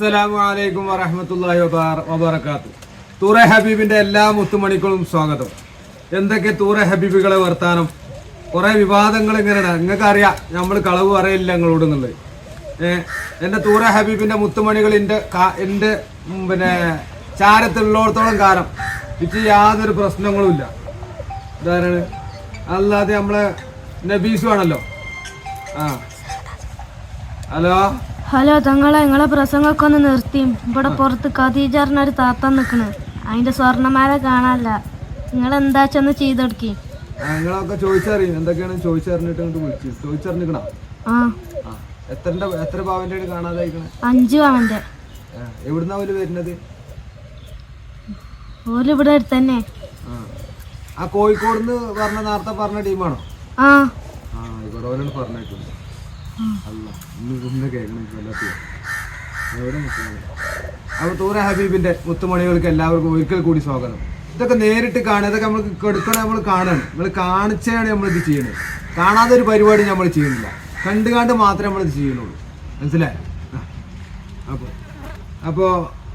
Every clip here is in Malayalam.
അസ്സലാമു അലൈക്കും വറഹമത്തല്ലാഹി വബർക്കാത്തു തൂറ ഹബീബിന്റെ എല്ലാ മുത്തുമണിക്കളും സ്വാഗതം. എന്തൊക്കെ തൂറ ഹബീബുകളെ വർത്താനം? കുറേ വിവാദങ്ങൾ ഇങ്ങനെയാണ് നിങ്ങൾക്ക് അറിയാം നമ്മൾ കളവ് പറയില്ല ഞങ്ങളോട് എന്നുള്ളത്. എന്റെ തൂറ ഹബീബിന്റെ മുത്തുമണികൾ എന്റെ എന്റെ പിന്നെ ചാരത്തുള്ളിടത്തോളം കാലം. ഇത് യാതൊരു പ്രശ്നങ്ങളും ഇല്ല. ഇതാരാണ്? അല്ലാതെ നമ്മളെ നബീസു ആണല്ലോ. ആ. ഹലോ? ഹലോ തങ്ങളെ നിങ്ങളെ പ്രസംഗമൊക്കെ ഒന്ന് നിർത്തി. ഇവിടെ പുറത്ത് ഒരു താത്ത നിൽക്കണ് അതിന്റെ സ്വർണമാല കാണാനല്ല. നിങ്ങൾ എന്താ ചെന്ന് ചെയ്തെടുക്കി നിങ്ങളൊക്കെ ചോദിച്ചറിയും. എന്തൊക്കെയാണ് ചോദിച്ചറിഞ്ഞിട്ട് ഇങ്ങോട്ട് വിളിച്ചു ചോദിച്ചറിഞ്ഞിക്കണ? ആ. എത്ര എത്ര പാവന്റെ കാണാതായിക്കണേ? അഞ്ചു എവിടുന്നാ വരുന്നത്? തന്നെ. ആ. കോഴിക്കോട് നിന്ന് പറഞ്ഞ നേരത്തെ പറഞ്ഞ ടീമാണോ? ആ. ഇവിടെ പറഞ്ഞിട്ടുണ്ട്. അല്ല ഇന്ന് അപ്പോൾ ഹബീബിന്റെ മുത്തുമണികൾക്ക് എല്ലാവർക്കും ഒരിക്കൽ കൂടി സ്വാഗതം. ഇതൊക്കെ നേരിട്ട് കാണുക ഇതൊക്കെ നമ്മൾ കൊടുക്കണ നമ്മൾ കാണണം. നമ്മൾ കാണിച്ചാണ് നമ്മൾ ഇത് ചെയ്യുന്നത് കാണാതെ ഒരു പരിപാടി നമ്മൾ ചെയ്യുന്നില്ല. കണ്ട് കണ്ട് മാത്രമേ നമ്മൾ ഇത് ചെയ്യുന്നുള്ളൂ. മനസ്സിലായി? അപ്പോൾ അപ്പോൾ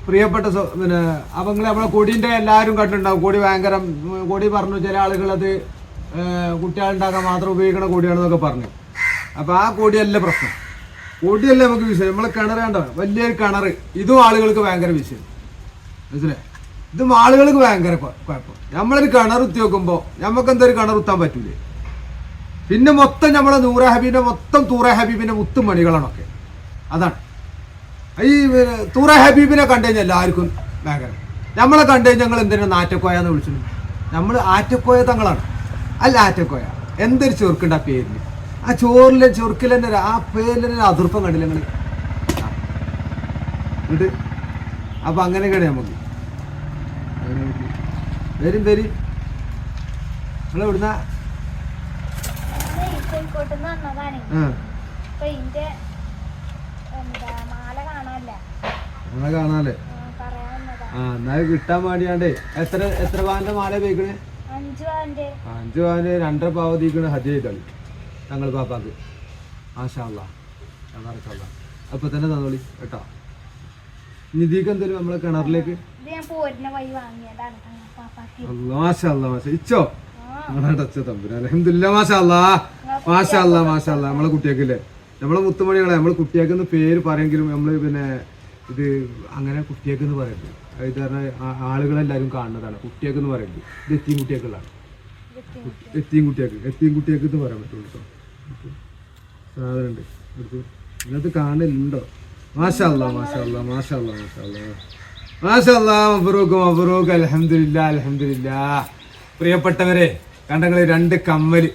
പ്രിയപ്പെട്ട പിന്നെ അപ്പം നിങ്ങൾ നമ്മളെ കൊടീന്റെ എല്ലാവരും കണ്ടിട്ടുണ്ടാവും. കൊടി ഭയങ്കര കൊടി പറഞ്ഞു ചില ആളുകളത് കുട്ടികളുണ്ടാക്കാൻ മാത്രം ഉപയോഗിക്കുന്ന കൊടിയാണെന്നൊക്കെ പറഞ്ഞു. അപ്പോൾ ആ കൊടിയല്ല പ്രശ്നം. കൊടിയല്ല നമുക്ക് വിഷയം. നമ്മളെ കിണർ കണ്ടോ? വലിയൊരു കിണർ ഇതും ആളുകൾക്ക് ഭയങ്കര വിഷയം. മനസ്സിലായി? ഇതും ആളുകൾക്ക് ഭയങ്കര കുഴപ്പം. നമ്മളൊരു കിണർ കുത്തി വെക്കുമ്പോൾ നമുക്ക് എന്തൊരു കിണർ കുത്താൻ പറ്റൂലേ? പിന്നെ മൊത്തം നമ്മളെ നൂറ ഹബീബിന്റെ മൊത്തം തൂറ ഹബീബിന്റെ മുത്തും മണികളാണൊക്കെ. അതാണ്. ഈ തൂറ ഹബീബിനെ കണ്ടു കഴിഞ്ഞാൽ എല്ലാവർക്കും ഭയങ്കര. നമ്മളെ കണ്ടു കഴിഞ്ഞാൽ ഞങ്ങൾ എന്തിനാണ് നാറ്റക്കോയ എന്ന് വിളിച്ചു നമ്മൾ ആറ്റക്കോയ തങ്ങളാണ്. അല്ല ആറ്റക്കോയ. എന്തൊരു ചെറുക്കുണ്ട് പേരിന് ആ ചോറിലെ ഒരു- ആ പേരിൽ തന്നെ ഒരു അതിർപ്പം കണ്ടില്ല നിങ്ങൾ എന്നിട്ട് അപ്പൊ അങ്ങനെയൊക്കെയാണ് നമുക്ക്. വരും വരും. നിങ്ങൾ എവിടുന്ന? നമ്മളെ കാണാല്ലേ ആ, എന്നാൽ കിട്ടാൻ വേണ്ടിയാണ്ട്. എത്ര എത്ര പാവന്റെ മാല ഉപയോഗിക്കണേ? അഞ്ചു പാവന്റെ. രണ്ടര പാവ തീക്കണ ഹജ്ജ് ചെയ്താളി തങ്ങൾ പാപ്പാക്ക് ആശാള്ള അപ്പൊ തന്നെ തന്നോളി കേട്ടോ? നിധിക്ക് എന്തെങ്കിലും നമ്മളെ കിണറിലേക്ക്? ഇത് ഇച്ചോ? ആ. ടച്ച തമ്പുരാ അലഹമില്ല മാഷല്ല മാഷല്ല മാഷല്ല നമ്മളെ കുട്ടിയാക്കില്ലേ? നമ്മളെ മുത്തുമണികളെ നമ്മൾ കുട്ടിയാക്കുന്ന പേര് പറയെങ്കിലും നമ്മൾ പിന്നെ ഇത് അങ്ങനെ കുട്ടിയാക്കെന്ന് പറയുന്നത് അത് പറഞ്ഞ ആളുകളെല്ലാരും കാണുന്നതാണ്. കുട്ടിയാക്കെന്ന് പറയുന്നത് ഇത് എത്തിയും കുട്ടിയാക്കുള്ളതാണ്. എത്തിയും കുട്ടിയാക്ക്. എത്തിയും കുട്ടിയേക്ക് എന്ന് പറയാൻ പറ്റുള്ളൂ കേട്ടോ സാധനം ഉണ്ട് എടുത്ത് കാണലുണ്ടോ? പ്രിയപ്പെട്ടവരെ കണ്ടങ്ങൾ രണ്ട് കമ്മൽ.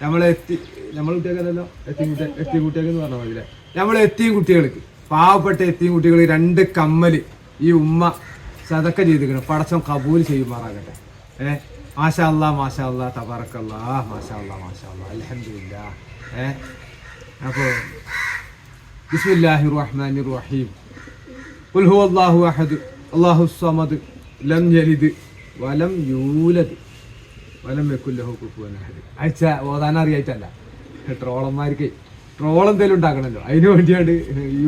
നമ്മളെ എത്തി നമ്മൾ കുട്ടികൾക്കല്ലോ എത്തി എത്തിയും കുട്ടികൾക്ക് എന്ന് പറഞ്ഞാൽ മതി നമ്മളെ എത്തിയും കുട്ടികൾക്ക് പാവപ്പെട്ട എത്തിയും കുട്ടികൾ രണ്ട് കമ്മൽ ഈ ഉമ്മ സതക്ക ചെയ്തിരിക്കണം പടച്ചം കബൂൽ ചെയ്യുമാറാകട്ടെ ഏ? മാഷാ അല്ലാ മാഷാ അല്ലാ മാഷാല്ലാ മാഷാ അല്ലാ മാഷാ അല്ലാ അൽഹംദുലില്ലാ. ഏ? അപ്പോൾ ബിസ്മില്ലാഹി റഹ്മാനി റഹീം ഖുൽ ഹുവല്ലാഹു അഹദ് അല്ലാഹു സമദ് ലം യലിദ് വലം യൂലദ്. വലം യകുല്ലഹു കുഫുവൻ അഹദ്. അയച്ച ഓതാൻ അറിയായിട്ടല്ല. ട്രോളന്മാർക്ക് ട്രോൾ എന്തെങ്കിലും ഉണ്ടാക്കണല്ലോ. അതിന് വേണ്ടിയാണ്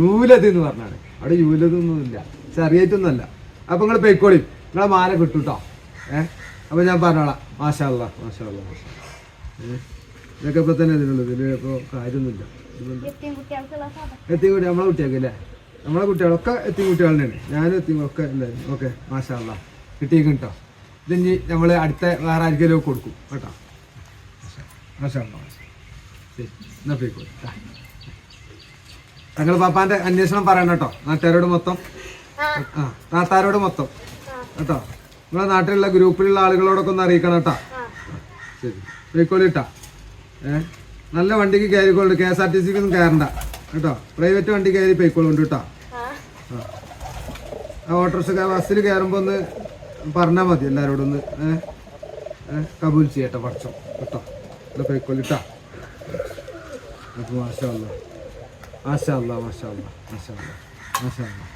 യൂലത് എന്ന് പറഞ്ഞാണ്. അവിടെ യൂലതൊന്നുമില്ല പക്ഷെ അറിയായിട്ടൊന്നുമല്ല. അപ്പൊ നിങ്ങൾ പൊയ്ക്കോളി. നിങ്ങളെ മാല കിട്ടൂട്ടോ. ഏഹ് അപ്പൊ ഞാൻ പറഞ്ഞോളാം. മാഷാ അല്ലാ മാഷാ. അല്ലാ മാഷാ ഏഹ് ഇതൊക്കെ ഇപ്പൊ തന്നെ ഇതിനുള്ളത് ഇതിൽ ഇപ്പോൾ കാര്യമൊന്നുമില്ല. എത്തി കുട്ടി നമ്മളെ കുട്ടിയൊക്കെ അല്ലേ നമ്മളെ കുട്ടികളൊക്കെ എത്തി കുട്ടികൾ തന്നെയാണ്. ഞാനും എത്തി ഒക്കെ ഉണ്ടായിരുന്നു ഓക്കെ മാഷാല്ല കിട്ടിയേക്കും കേട്ടോ ഇനി നമ്മൾ അടുത്ത വേറെ ആർക്കെങ്കിലും കൊടുക്കും. കേട്ടോ? മാഷാല്ല ശരി എന്നാ പോയിക്കോട്ടെ തങ്ങൾ പാപ്പാന്റെ അന്വേഷണം പറയണം കേട്ടോ നാട്ടുകാരോട് മൊത്തം. ആ. നാട്ടുകാരോട് മൊത്തം. കേട്ടോ? നിങ്ങളെ നാട്ടിലുള്ള ഗ്രൂപ്പിലുള്ള ആളുകളോടൊക്കെ ഒന്ന് അറിയിക്കണം കേട്ടാ. ശരി. പോയിക്കോളിട്ടാ. ഏ? നല്ല വണ്ടിക്ക് കയറിക്കോളൂ കെ എസ് ആർ ടി സിക്ക് ഒന്നും കയറണ്ട. കേട്ടോ? പ്രൈവറ്റ് വണ്ടി കയറി പോയിക്കോളുണ്ട് കേട്ടോ. ആ. ഓട്ടോറിക്ഷ ബസ്സിൽ കയറുമ്പോൾ ഒന്ന് പറഞ്ഞാൽ മതി എല്ലാവരോടും ഒന്ന് ഏ? കബൂൽ ചെയ്യട്ടെ പഠിച്ചോ കേട്ടോ? ഇവിടെ പോയിക്കോളിട്ടാ. അപ്പോൾ മാഷാ മാഷാല്ല മാഷാ മാഷാല്ല മാഷാ അല്ലാ മാഷാ അല്ലാ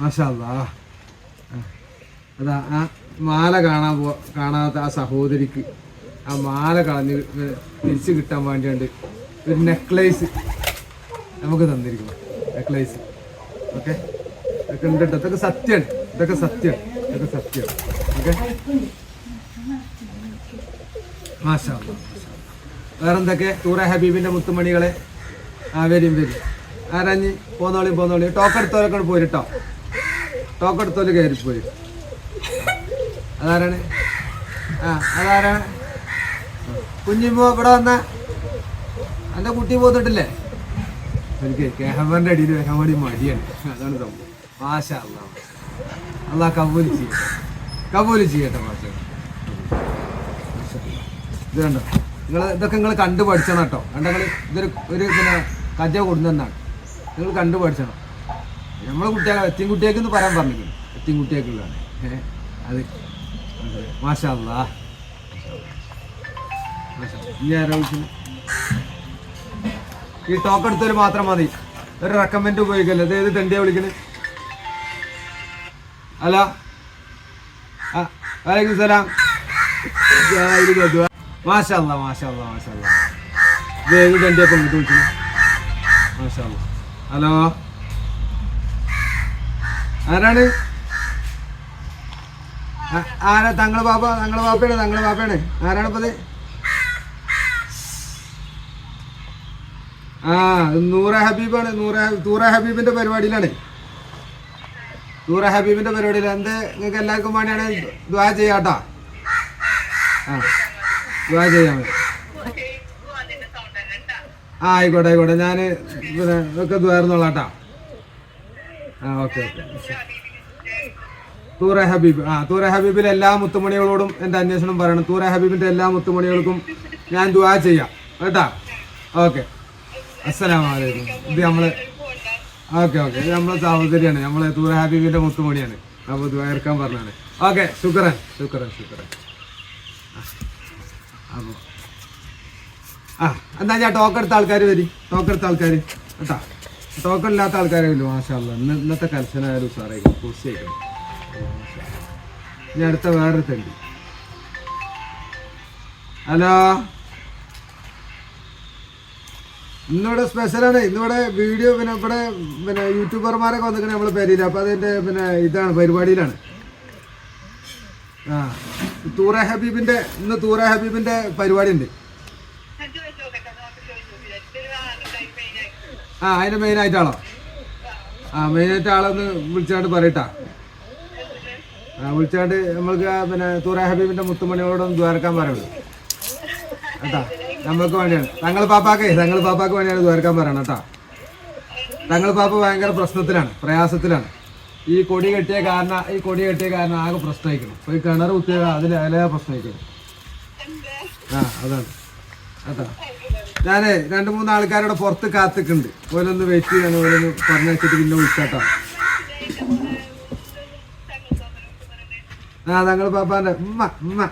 മാഷാ അല്ലാ അല്ലാ. അതാ ആ മാല കാണാൻ പോ കാണാത്ത ആ സഹോദരിക്ക് ആ മാല കളഞ്ഞ് തിരിച്ചു കിട്ടാൻ വേണ്ടിയുണ്ട് ഒരു നെക്ലേസ് നമുക്ക് തന്നിരിക്കുന്നു. നെക്ലേസ് ഓക്കെ ഇതൊക്കെ ഉണ്ട് കേട്ടോ ഇതൊക്കെ സത്യമാണ്. ഇതൊക്കെ സത്യം ഇതൊക്കെ സത്യം ഓക്കെ അല്ലാ. വേറെന്തൊക്കെ? തൂറ ഹബീബിന്റെ മുത്തുമണികളെ ആ വരും. വരും ആരാഞ്ഞ് പോന്നോളി പോന്നോളി ടോക്കെടുത്തോലൊക്കെ ടോക്ക് എടുത്തോൽ കയറി പോയി അതാരാണ്? ആ അതാരാണ്? കുഞ്ഞിമ്മോ ഇവിടെ വന്ന? എന്റെ കുട്ടി പോന്നിട്ടില്ലേ എനിക്ക് ക്യാമറിന്റെ അടിയിൽ വരാൻ മടിയാണ് അതാണ് സംഭവം. മാഷ അല്ലാ കബൂലി ചെയ്യട്ടെ കബൂലി ചെയ്യട്ടെ മാഷ. ഇത് കണ്ടോ? നിങ്ങൾ ഇതൊക്കെ നിങ്ങൾ കണ്ടു പഠിച്ചണം കേട്ടോ. കണ്ട നിങ്ങൾ ഇതൊരു ഒരു പിന്നെ കജ കൊടുന്നെന്നാണ് നിങ്ങൾ കണ്ടു പഠിച്ചണം. നമ്മളെ കുട്ടികളെ എത്തിയും കുട്ടിയേക്കെന്ന് പറയാൻ പറഞ്ഞിരിക്കുന്നു. എത്തിയും കുട്ടിയേക്കുള്ളതാണ് ഏഹ് അത് മാഷാ അല്ലാ മാഷാ അല്ലാ. ഇനി ഈ ടോക്ക് എടുത്തൊരു മാത്രം മതി. ഒരു റെക്കമെൻഡ് ഉപയോഗിക്കല്ലോ? ഇത് ഏത് തെണ്ടിയാ വിളിക്കുന്നത്? ആ വലൈക്കും സലാം. മാഷാ മാഷാ മാഷാ ഇത് ഏത് തെണ്ടിയാ ഇങ്ങോട്ട് മാഷാ മാഷല്ല ഹലോ? ആരാണ്? ആരാ? തങ്ങളെ പാപ്പ തങ്ങളെ പാപ്പയാണ് തങ്ങളെ പാപ്പയാണ് ആരാണ് ഇപ്പത്? ആ നൂറ ഹബീബാണ്. നൂറ തൂറ ഹബീബിന്റെ പരിപാടിയിലാണ്. തൂറ ഹബീബിന്റെ പരിപാടിയിൽ എന്ത്? നിങ്ങൾക്ക് എല്ലാവർക്കും വേണ്ടിയാണ് ദ്വാ ചെയ്യാട്ടോ ആ ദ്വാ ചെയ്യാൻ ആ ആയിക്കോട്ടെ ആയിക്കോട്ടെ. ഞാൻ പിന്നെ ദ്വാരുന്നോളാട്ടാ ആ ഓക്കെ ഓക്കെ. തൂറ ഹബീബ്. ആ തൂറ ഹബീബിലെ എല്ലാ മുത്തുമണികളോടും എന്റെ അന്വേഷണം പറയണം. തൂറ ഹബീബിന്റെ എല്ലാ മുത്തുമണികൾക്കും ഞാൻ ദുവാ ചെയ്യാം. കേട്ടാ? ഓക്കെ. അസ്സലാമലൈക്കും. ഇത് നമ്മൾ ഓക്കെ ഓക്കെ. ഇത് നമ്മളെ സഹോദരിയാണ്. നമ്മളെ തൂറ ഹബീബിന്റെ മുത്തുമണിയാണ്. അപ്പോൾ ദുവാർക്കാൻ പറഞ്ഞാണ്. ഓക്കെ ശുക്രൻ ശുക്രൻ ശുക്രൻ. അപ്പോൾ ആ എന്താ ഞാൻ ടോക്കൺ എടുത്ത ആൾക്കാർ വരി. ടോക്കൺ എടുത്ത ആൾക്കാർ കേട്ടാ? ടോക്കൺ ഇല്ലാത്ത ആൾക്കാരെ വരും മാഷാ അല്ലാ. ഇന്ന് ഇന്നത്തെ കൽസനായാലും സാറേ കുറിച്ചേക്കും ഇനി അടുത്ത വേറൊരു തണ്ട്. ഹലോ? ഇന്നിവിടെ സ്പെഷ്യലാണ് ഇന്നിവിടെ വീഡിയോ പിന്നെ ഇവിടെ പിന്നെ യൂട്യൂബർമാരൊക്കെ വന്നിട്ട് നമ്മളെ പേരില്ല അപ്പോൾ അതിന്റെ പിന്നെ ഇതാണ് പരിപാടിയിലാണ്. ആ തൂറ ഹബീബിന്റെ ഇന്ന് തൂറ ഹബീബിന്റെ പരിപാടി ഉണ്ട് ആ അതിന്റെ മെയിനായിട്ടാളോ ആ മെയിനായിട്ട് ആളൊന്ന് വിളിച്ചാണ്ട് പറയട്ടാ. വിളിച്ചാണ്ട് നമ്മൾക്ക് പിന്നെ തൂറാ ഹബീബിന്റെ മുത്തുമണിയോടൊന്ന് ദ്വാരക്കാൻ പറയുള്ളൂ കേട്ടാ? നമ്മൾക്ക് വേണ്ടിയാണ്. തങ്ങൾ പാപ്പാക്കേ തങ്ങൾ പാപ്പാക്ക് വേണ്ടിയാണ് ദ്വാരക്കാൻ പറയണം കേട്ടാ. തങ്ങൾ പാപ്പ ഭയങ്കര പ്രശ്നത്തിലാണ് പ്രയാസത്തിലാണ്. ഈ കൊടി കെട്ടിയ കാരണം ഈ കൊടി കെട്ടിയ കാരണം ആകെ പ്രശ്നമായിക്കണം ഇപ്പൊ ഈ കിണർ കുത്തിയ അതിൽ അതിലെ പ്രശ്നമായിക്കണം ആ അതാണ്. കേട്ടാ? ഞാനേ രണ്ട് മൂന്ന് ആൾക്കാരോട് പുറത്ത് കാത്തിക്കുന്നുണ്ട്. ഓലൊന്ന് വെയിറ്റ് ചെയ്യാണ് ഓലൊന്ന് പറഞ്ഞു വെച്ചിട്ട് പിന്നെ വിളിച്ചാട്ടോ. ആ തങ്ങൾ പാപ്പാന്റെ ഉമ്മ ഉമ്മ.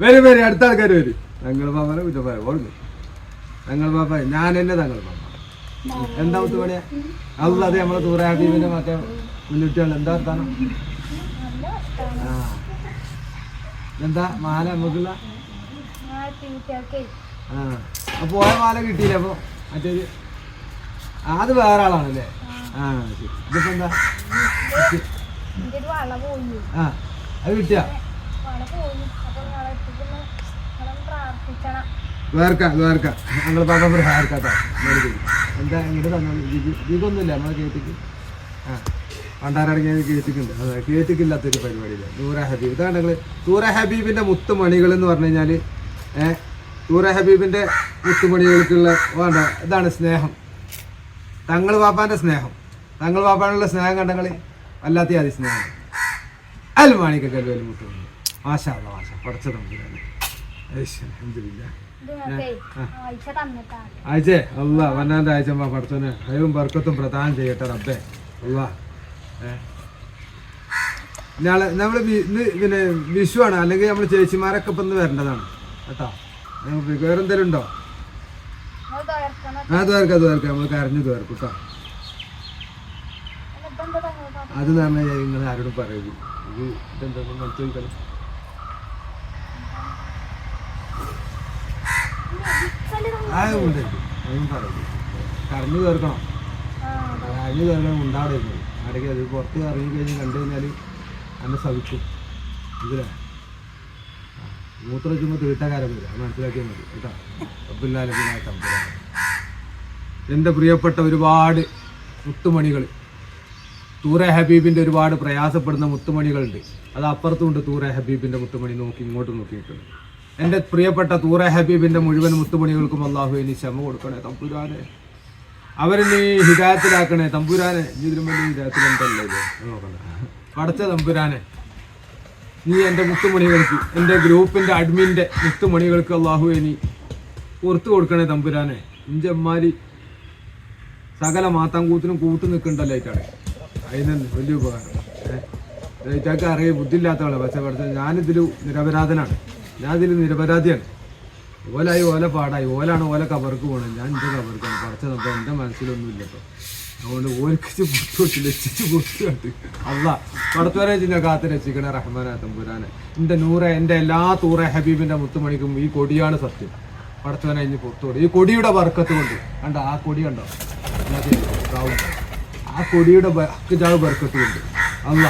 വരും വരും അടുത്ത ആൾക്കാർ വരും. തങ്ങൾ പാപ്പാനെ കുറ്റപ്പായ ഓടുന്നു തങ്ങൾ പാപ്പ ഞാൻ തന്നെ തങ്ങൾ പാപ്പ. എന്താ അത് അല്ലാതെ നമ്മളെ തൂറ ഹബീബിന്റെ മറ്റേ മുന്നൂറ്റിയാണ് എന്താ എന്താ മാല നമുക്കുള്ള ആ. പോയ മാല കിട്ടിയില്ല അപ്പൊ? മറ്റേത് ആ, അത് വേറെ ആളാണല്ലേ? ആ ഇതിപ്പോ എന്താ ആ അത് കിട്ടിയ? വേർക്ക വേർക്ക. ഞങ്ങൾ പാപ്പ വേർക്കാട്ടോ. എന്താ ഇങ്ങോട്ട് തന്നെ? ഇതൊന്നുമില്ല നമ്മളെ കേട്ടിക്ക്. ആ പണ്ടാരടങ്ങിയ കേട്ടിക്കുണ്ട്. അതെ കേട്ടിക്കില്ലാത്തൊരു പരിപാടിയില്ല? നൂറ ഹബീബ്. ഇതാണ് ഞങ്ങൾ നൂറ ഹബീബിന്റെ മുത്തുമണികൾ എന്ന് പറഞ്ഞു കഴിഞ്ഞാൽ നൂറ ഹബീബിന്റെ മുത്തുമണികൾക്കുള്ള വേണ്ട ഇതാണ് സ്നേഹം. തങ്ങൾ പാപ്പാന്റെ സ്നേഹം. തങ്ങൾ പാപ്പാനുള്ള സ്നേഹം കണ്ടങ്ങളെ വല്ലാത്ത അതി സ്നേഹം. അൽ മാണിക്കൊക്കെ വലിയ മുത്തുമണി മാഷാ മാഷാ പഠിച്ച തന്നിട്ടാണ് ആഴ്ചേ അല്ല വന്നാന്റെ ആഴ്ച പഠിച്ചോനെ അയവും ബർക്കത്തും പ്രദാനം ചെയ്യട്ടെ റബ്ബേ. അല്ല നാളെ നമ്മൾ ഇന്ന് പിന്നെ വിഷുവാണ് അല്ലെങ്കിൽ നമ്മൾ ചേച്ചിമാരൊക്കെ ഇപ്പം ഇന്ന് വരേണ്ടതാണ്. കേട്ടോ? നമുക്ക് വേറെ എന്തെങ്കിലും ഉണ്ടോ ആ തീർക്കാം തീർക്കാം നമ്മൾ കരഞ്ഞു തീർക്കും കേട്ടോ? അത് തന്നെ പറഞ്ഞാൽ നിങ്ങൾ ആരോടും പറയുന്നു ഇത് ഇതെന്താ മനസ്സിൽ ചോദിക്കണം ആ കരഞ്ഞു തീർക്കണം കറഞ്ഞു തീർക്കണം ഉണ്ടാവില്ല അടയ്ക്ക് അത് പുറത്ത് ഇറങ്ങി കഴിഞ്ഞ് കണ്ടു കഴിഞ്ഞാൽ അന്നെ സവിക്കും ഇതിലെ. മൂത്ര വെച്ചുമ്പോൾ തീട്ടക്കാരൻ വരും. അത് മനസ്സിലാക്കിയാൽ മതി. കേട്ടോ? അബ്ദുല്ലാലും എന്റെ പ്രിയപ്പെട്ട ഒരുപാട് മുത്തുമണികൾ തൂറ ഹബീബിന്റെ ഒരുപാട് പ്രയാസപ്പെടുന്ന മുത്തുമണികളുണ്ട്. അത് അപ്പുറത്തുണ്ട് തൂറെ ഹബീബിന്റെ മുത്തുമണി നോക്കി ഇങ്ങോട്ട് നോക്കിയിട്ടുണ്ട്. എന്റെ പ്രിയപ്പെട്ട തൂറെ ഹബീബിന്റെ മുഴുവൻ മുത്തുമണികൾക്കും അള്ളാഹു ഇനി ക്ഷമ കൊടുക്കണേ തമ്പുരാനെ. അവരെന്നെ ഹിതായത്തിലാക്കണേ തമ്പുരാനെ. നീ ഇതിലും വലിയ ഇത്. നോക്കണ്ട. പടച്ച തമ്പുരാനെ നീ എന്റെ മുത്തുമണികൾക്ക് എന്റെ ഗ്രൂപ്പിന്റെ അഡ്മിന്റെ മുത്തുമണികൾക്ക് അള്ളാഹു ഇനി പുറത്തു കൊടുക്കണേ തമ്പുരാനെ. ഇഞ്ചമ്മാരി സകല മാത്താം കൂത്തിനും കൂട്ടു നിൽക്കണ്ടല്ലോ ആയിട്ടാണ്. അതിന് വലിയ ഉപകാരം. ഇറ്റാക്ക് അറിയ ബുദ്ധിയില്ലാത്തവളെ പക്ഷെ പഠിച്ച ഞാനിതിൽ നിരപരാധനാണ്. ഞാനിതിൽ നിരപരാധിയാണ്. ഓലായി ഓല പാടായി. ഓലാണ് ഓല കവർക്ക് പോകണം ഞാൻ എന്റെ കവർക്കാണ് പഠിച്ച നമുക്ക് എന്റെ മനസ്സിലൊന്നും ഇല്ല കേട്ടോ അതുകൊണ്ട് ഓൽക്കിച്ച് പൊട്ടി ലക്ഷിച്ച് പൊട്ടുകണ്ട് അല്ല പടത്തുവരെ ചിന്ന കാത്ത് രക്ഷിക്കണേ റഹ്മാന തമ്പുരാനെ. എന്റെ നൂറ എന്റെ എല്ലാ തൂറ ഹബീബിന്റെ മുത്തുമണിക്കും ഈ കൊടിയാണ് സത്യം. പടത്തുവനെ ഇനി പുറത്തോട് ഈ കൊടിയുടെ വർക്കത്ത് കൊണ്ട്. കണ്ടോ? ആ കൊടി കണ്ടോ? എന്നാ. ആ കൊടിയുടെ ജാവ് ബർക്കത്തുണ്ട്. അല്ല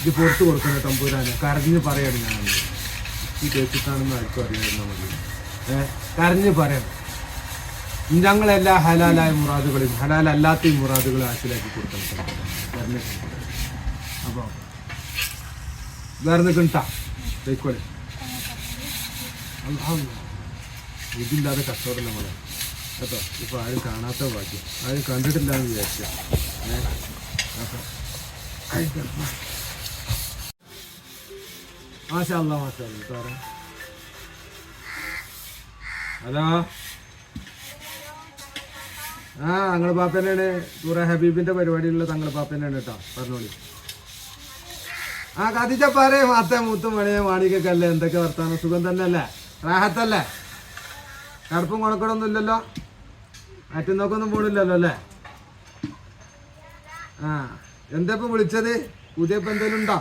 ഇത് പുറത്ത് കൊടുക്കുന്ന തമ്പൂരാന്. കരഞ്ഞ് പറയാണ് ഞാൻ ഈ കേട്ടിട്ടാണെന്ന് ആർക്കും അറിയാവുന്ന മതി കരഞ്ഞ് പറയണം. ഞങ്ങളെല്ലാ ഹലാലായ മുറാദുകളും ഹലാലല്ലാത്ത മുറാദുകളും ഹാസിലാക്കി കൊടുക്കണം അപ്പോൾ വേറെ നിൽക്കണ്ടാ. ഇതില്ലാതെ കച്ചവടം നമ്മളെ. കേട്ടോ ഇപ്പൊ ആരും കാണാത്ത ഭാഗ്യം. ആരും കണ്ടിട്ടില്ല എന്ന് വിചാരിച്ച മാഷാ അല്ലാ മാഷാ അല്ലാ സാറേ ഹലോ ആ തങ്ങളെ തന്നെയാണ് ടൂറ ഹബീബിന്റെ പരിപാടിയിലുള്ള തങ്ങളെ തന്നെയാണ് കേട്ടോ പറഞ്ഞോളി ആ കതിച്ച പാരേ മാത്ത മൂത്തും മണിയെ മാണിക്കല്ലേ എന്തൊക്കെ വർത്താനം സുഖം തന്നെ അല്ലേ റാഹത്തല്ലേ കടുപ്പും കുണക്കടൊന്നും ഇല്ലല്ലോ മറ്റും നോക്കൊന്നും പോണില്ലല്ലോ അല്ലേ ആ എന്താ ഇപ്പൊ വിളിച്ചത്? പുതിയ ഇപ്പൊ എന്തെങ്കിലും ഉണ്ടോ?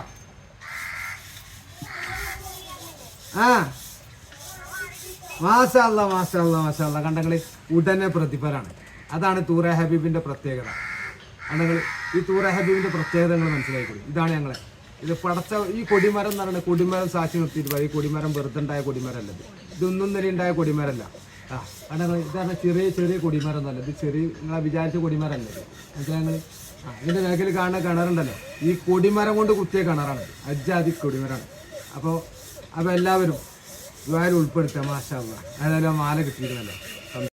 ആ. മാഷല്ല മാഷല്ല മാഷല്ല കണ്ടങ്ങൾ ഉടനെ പ്രതിഫലാണ് അതാണ് തൂറ ഹബീബിന്റെ പ്രത്യേകത. കണ്ടങ്ങൾ ഈ തൂറ ഹബീബിന്റെ പ്രത്യേകത നിങ്ങൾ മനസ്സിലാക്കിക്കൊള്ളു ഇതാണ് ഞങ്ങളെ. ഇത് പടച്ച ഈ കൊടിമരം എന്ന് പറയുന്നത് കൊടിമരം സാക്ഷി നിർത്തിയിട്ട് ഈ കൊടിമരം വെറുതെ ഉണ്ടായ കൊടിമരമല്ല ഇത്. ഇതൊന്നും തന്നെ ഉണ്ടായ കൊടിമരമല്ല ആ കണ്ടങ്ങൾ ഇതാണ് ചെറിയ ചെറിയ കൊടിമരം എന്നല്ല. ഇത് ചെറിയ നിങ്ങളെ വിചാരിച്ച കൊടിമരമല്ല മനസ്സിലായി ഇതിന്റെ മേഖല കാണുന്ന കിണറുണ്ടല്ലോ ഈ കൊടിമരം കൊണ്ട് കുത്തിയ കിണറാണ്. അജാതി കൊടിമരമാണ് അപ്പോൾ അപ്പോൾ എല്ലാവരും ദ്വാരം ഉൾപ്പെടുത്തുക മാഷാ അതായത് മാല കിട്ടിയിരുന്നല്ലോ.